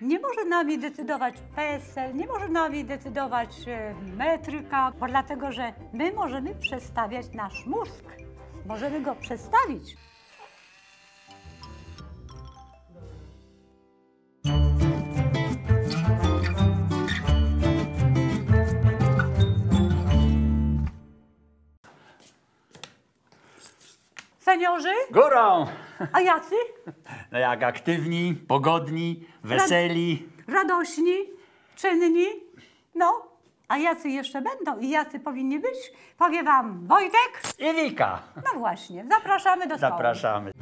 Nie może nami decydować PESEL, nie może nami decydować e, metryka, bo dlatego, że my możemy przestawiać nasz mózg. Możemy go przestawić. Seniorzy? Górą! A jacy? No jak aktywni, pogodni, weseli. Radośni, czynni? No, a jacy jeszcze będą i jacy powinni być? Powie wam Wojtek? I Wika. No właśnie, zapraszamy do stołu. Zapraszamy.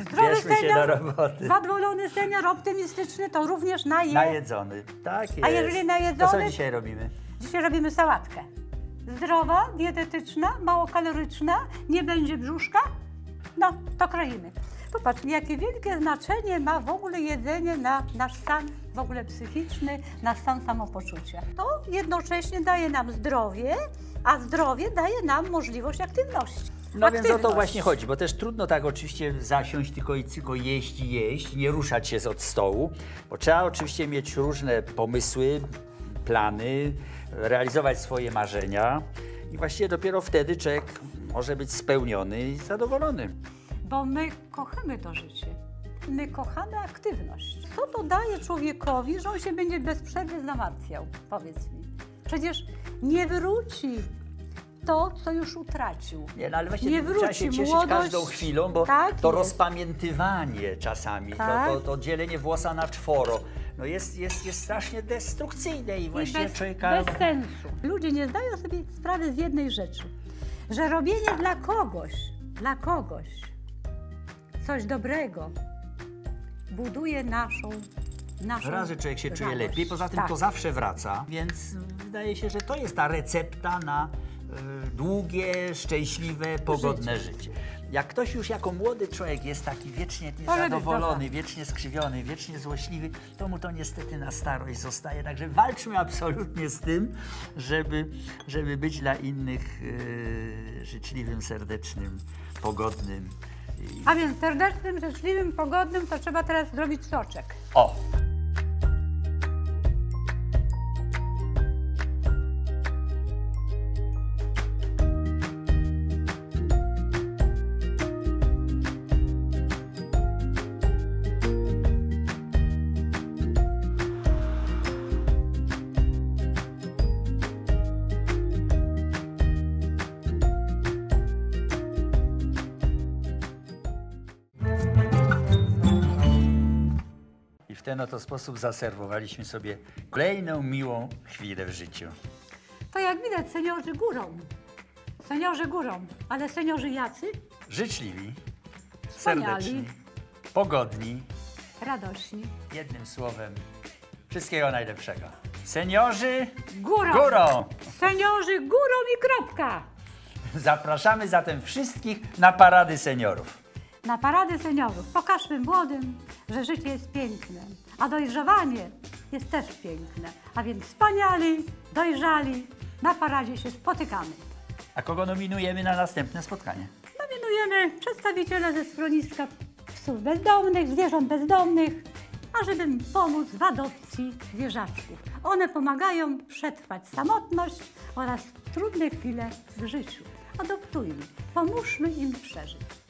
Zdrowy Bierzmy się do roboty. zadowolony senior, optymistyczny, to również naje. Najedzony. Tak jest. A jeżeli To najedzony? co dzisiaj robimy? Dzisiaj robimy sałatkę. Zdrowa, dietetyczna, mało kaloryczna, nie będzie brzuszka. No, to kroimy. Popatrz, jakie wielkie znaczenie ma w ogóle jedzenie na nasz stan w ogóle psychiczny, na stan samopoczucia. To jednocześnie daje nam zdrowie, a zdrowie daje nam możliwość aktywności. No więc o to Aktywność. właśnie chodzi, bo też trudno tak oczywiście zasiąść tylko i tylko jeść i jeść, nie ruszać się z od stołu, bo trzeba oczywiście mieć różne pomysły, plany, realizować swoje marzenia i właściwie dopiero wtedy człowiek może być spełniony i zadowolony. Bo my kochamy to życie. My kochamy aktywność. Co to daje człowiekowi, że on się będzie bez przerwy zamartwiał? Powiedz mi. Przecież nie wróci to, co już utracił. Nie, no ale właśnie Nie trzeba się wróci cieszyć młodość. każdą chwilą, bo Tak to jest. rozpamiętywanie czasami, Tak. to, to, to dzielenie włosa na czworo, no jest, jest, jest strasznie destrukcyjne i I właśnie bez, człowieka... bez sensu. Ludzie nie zdają sobie sprawy z jednej rzeczy, że robienie dla kogoś, dla kogoś coś dobrego buduje naszą, naszą Razy człowiek się czuje radość. lepiej, poza tym tak. to zawsze wraca, więc wydaje się, że to jest ta recepta na długie, szczęśliwe, pogodne życie. Jak ktoś już jako młody człowiek jest taki wiecznie niezadowolony, wiecznie skrzywiony, wiecznie złośliwy, to mu to niestety na starość zostaje. Także walczmy absolutnie z tym, żeby, żeby być dla innych e, życzliwym, serdecznym, pogodnym. A więc serdecznym, życzliwym, pogodnym to trzeba teraz zrobić soczek. O! Ten oto sposób zaserwowaliśmy sobie kolejną miłą chwilę w życiu. To jak widać, seniorzy górą. Seniorzy górą, ale seniorzy jacy? Życzliwi, Wspaniali. serdeczni, pogodni, Radośni. jednym słowem wszystkiego najlepszego. Seniorzy Górą. górą! Seniorzy górą i kropka. Zapraszamy zatem wszystkich na parady seniorów. Na parady seniorów pokażmy młodym, że życie jest piękne, a dojrzewanie jest też piękne. A więc wspaniali, dojrzali, na paradzie się spotykamy. A kogo nominujemy na następne spotkanie? Nominujemy przedstawiciela ze schroniska psów bezdomnych, zwierząt bezdomnych, ażeby pomóc w adopcji zwierzaczków. One pomagają przetrwać samotność oraz trudne chwile w życiu. Adoptujmy, pomóżmy im przeżyć.